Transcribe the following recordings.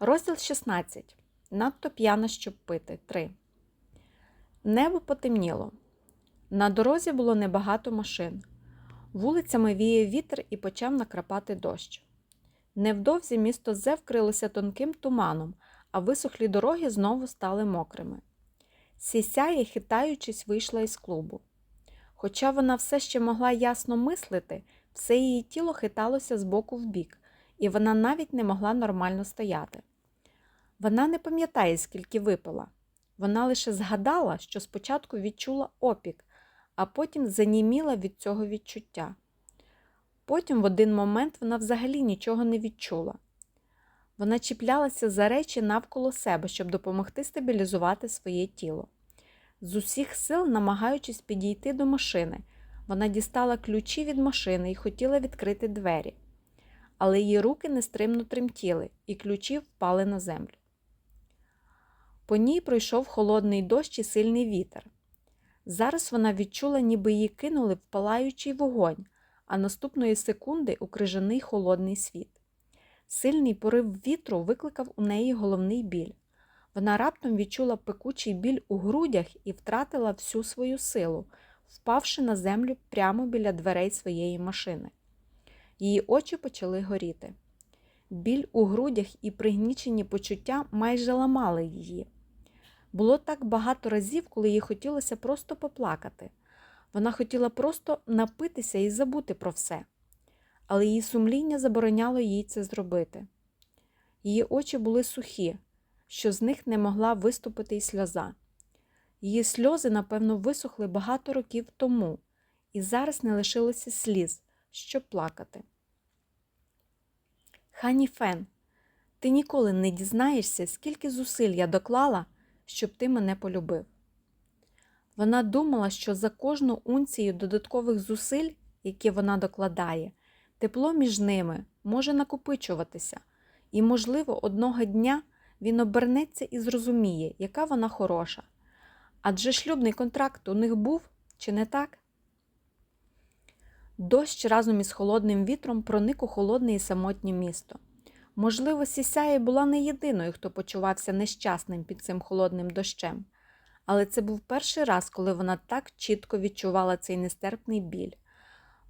Розділ 16. Надто п'яна, щоб пити. 3. Небо потемніло. На дорозі було небагато машин. Вулицями віяв вітер і почав накрапати дощ. Невдовзі місто Зе вкрилося тонким туманом, а висохлі дороги знову стали мокрими. Сісяє, хитаючись, вийшла із клубу. Хоча вона все ще могла ясно мислити, все її тіло хиталося з боку в бік, і вона навіть не могла нормально стояти. Вона не пам'ятає, скільки випила. Вона лише згадала, що спочатку відчула опік, а потім заніміла від цього відчуття. Потім в один момент вона взагалі нічого не відчула. Вона чіплялася за речі навколо себе, щоб допомогти стабілізувати своє тіло. З усіх сил, намагаючись підійти до машини, вона дістала ключі від машини і хотіла відкрити двері. Але її руки нестримно тремтіли, і ключі впали на землю. По ній пройшов холодний дощ і сильний вітер. Зараз вона відчула, ніби її кинули в палаючий вогонь, а наступної секунди у крижаний холодний світ. Сильний порив вітру викликав у неї головний біль. Вона раптом відчула пекучий біль у грудях і втратила всю свою силу, впавши на землю прямо біля дверей своєї машини. Її очі почали горіти. Біль у грудях і пригнічені почуття майже ламали її. Було так багато разів, коли їй хотілося просто поплакати. Вона хотіла просто напитися і забути про все. Але її сумління забороняло їй це зробити. Її очі були сухі, що з них не могла виступити й сльоза. Її сльози, напевно, висохли багато років тому, і зараз не лишилося сліз, щоб плакати. Хані Фен, ти ніколи не дізнаєшся, скільки зусиль я доклала, щоб ти мене полюбив. Вона думала, що за кожну унцію додаткових зусиль, які вона докладає, тепло між ними може накопичуватися, і, можливо, одного дня він обернеться і зрозуміє, яка вона хороша. Адже шлюбний контракт у них був, чи не так? Дощ разом із холодним вітром проник у холодне і самотнє місто. Можливо, Сісяє була не єдиною, хто почувався нещасним під цим холодним дощем, але це був перший раз, коли вона так чітко відчувала цей нестерпний біль.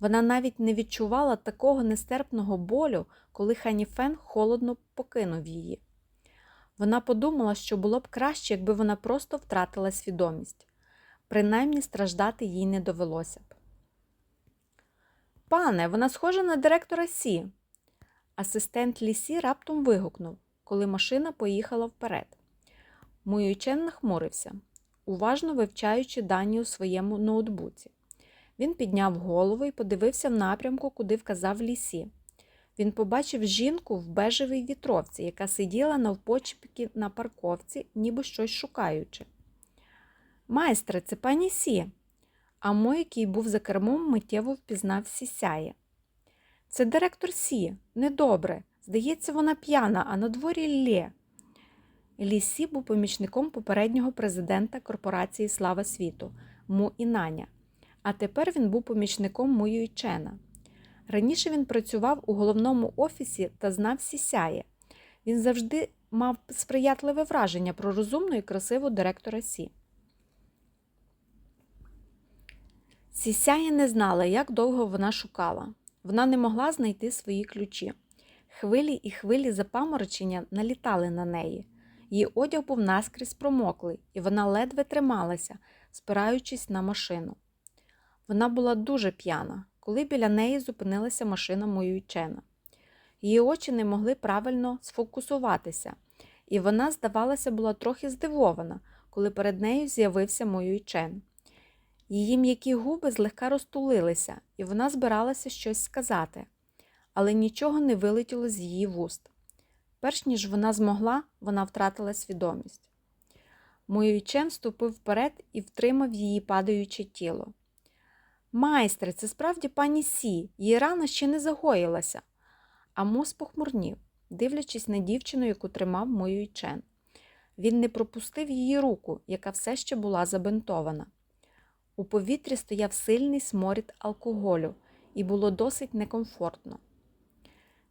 Вона навіть не відчувала такого нестерпного болю, коли Ханіфен холодно покинув її. Вона подумала, що було б краще, якби вона просто втратила свідомість. Принаймні страждати їй не довелося. Пане, вона схожа на директора Сі. Асистент Лісі раптом вигукнув, коли машина поїхала вперед. Муючен нахмурився, уважно вивчаючи дані у своєму ноутбуці. Він підняв голову і подивився в напрямку, куди вказав лісі. Він побачив жінку в бежевій вітровці, яка сиділа навпочепки на парковці, ніби щось шукаючи. Майстре, це пані Сі. А мой, який був за кермом, миттєво впізнав Сісяє. Це директор Сі, недобре. Здається, вона п'яна, а на дворі Лє. Лі Сі був помічником попереднього президента корпорації Слава світу Му Інаня, а тепер він був помічником Му Юйчена. Раніше він працював у головному офісі та знав Сісяє. Він завжди мав сприятливе враження про розумну і красиву директора Сі. Сісяє не знала, як довго вона шукала. Вона не могла знайти свої ключі. Хвилі і хвилі запаморочення налітали на неї. Її одяг був наскрізь промоклий, і вона ледве трималася, спираючись на машину. Вона була дуже п'яна, коли біля неї зупинилася машина Моюйчена. Її очі не могли правильно сфокусуватися, і вона, здавалося, була трохи здивована, коли перед нею з'явився Моюйчен. Її м'які губи злегка розтулилися, і вона збиралася щось сказати, але нічого не вилетіло з її вуст. Перш ніж вона змогла, вона втратила свідомість. Моюйчен ступив вперед і втримав її падаюче тіло. Майстре, це справді пані Сі, її рана ще не загоїлася. А мус похмурнів, дивлячись на дівчину, яку тримав Моюйчен. Він не пропустив її руку, яка все ще була забинтована. У повітрі стояв сильний сморід алкоголю, і було досить некомфортно.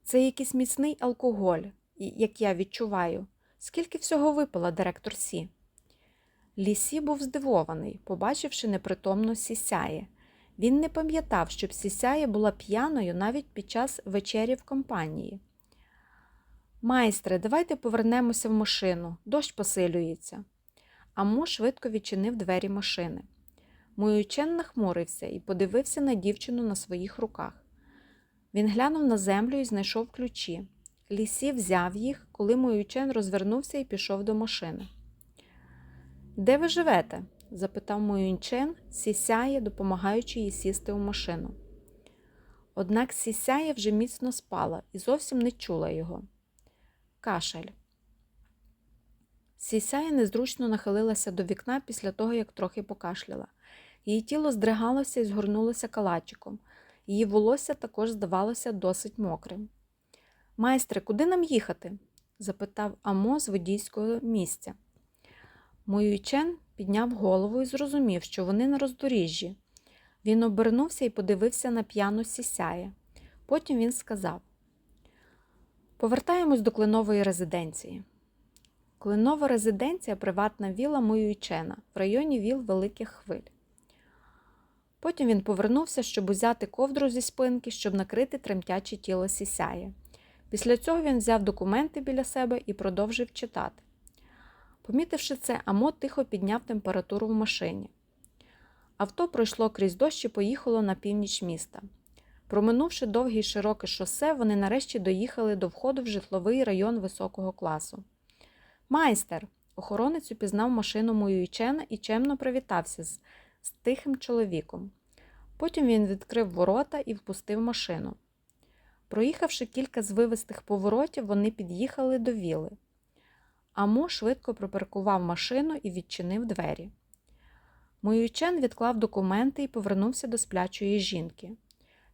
Це якийсь міцний алкоголь, як я відчуваю. Скільки всього випила директор Сі? Лісі був здивований, побачивши непритомну Сісяє. Він не пам'ятав, щоб Сісяє була п'яною навіть під час вечері в компанії. Майстре, давайте повернемося в машину. Дощ посилюється. Амо швидко відчинив двері машини. Муючен нахмурився і подивився на дівчину на своїх руках. Він глянув на землю і знайшов ключі. Лісі взяв їх, коли Муючен розвернувся і пішов до машини. Де ви живете? запитав Муючен, сісяє, допомагаючи їй сісти у машину. Однак сісяє вже міцно спала і зовсім не чула його. Кашель. Сісяя незручно нахилилася до вікна після того, як трохи покашляла. Її тіло здригалося і згорнулося калачиком. Її волосся також здавалося досить мокрим. Майстре, куди нам їхати? запитав Амо з водійського місця. Моюйчен підняв голову і зрозумів, що вони на роздоріжжі. Він обернувся і подивився на п'яну сісяє. Потім він сказав: Повертаємось до кленової резиденції. Кленова резиденція приватна віла Моюйчена в районі віл Великих Хвиль. Потім він повернувся, щоб узяти ковдру зі спинки, щоб накрити тремтяче тіло сісяє. Після цього він взяв документи біля себе і продовжив читати. Помітивши це, Амо тихо підняв температуру в машині. Авто пройшло крізь дощ і поїхало на північ міста. Проминувши довге й широке шосе, вони нарешті доїхали до входу в житловий район високого класу. Майстер! Охоронець упізнав машину Моюйчена і чемно привітався з, з тихим чоловіком. Потім він відкрив ворота і впустив машину. Проїхавши кілька звивистих поворотів, вони під'їхали до віли. Амо швидко припаркував машину і відчинив двері. Моючен відклав документи і повернувся до сплячої жінки.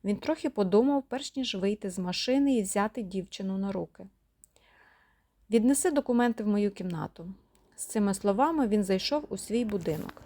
Він трохи подумав, перш ніж вийти з машини і взяти дівчину на руки. Віднеси документи в мою кімнату. З цими словами він зайшов у свій будинок.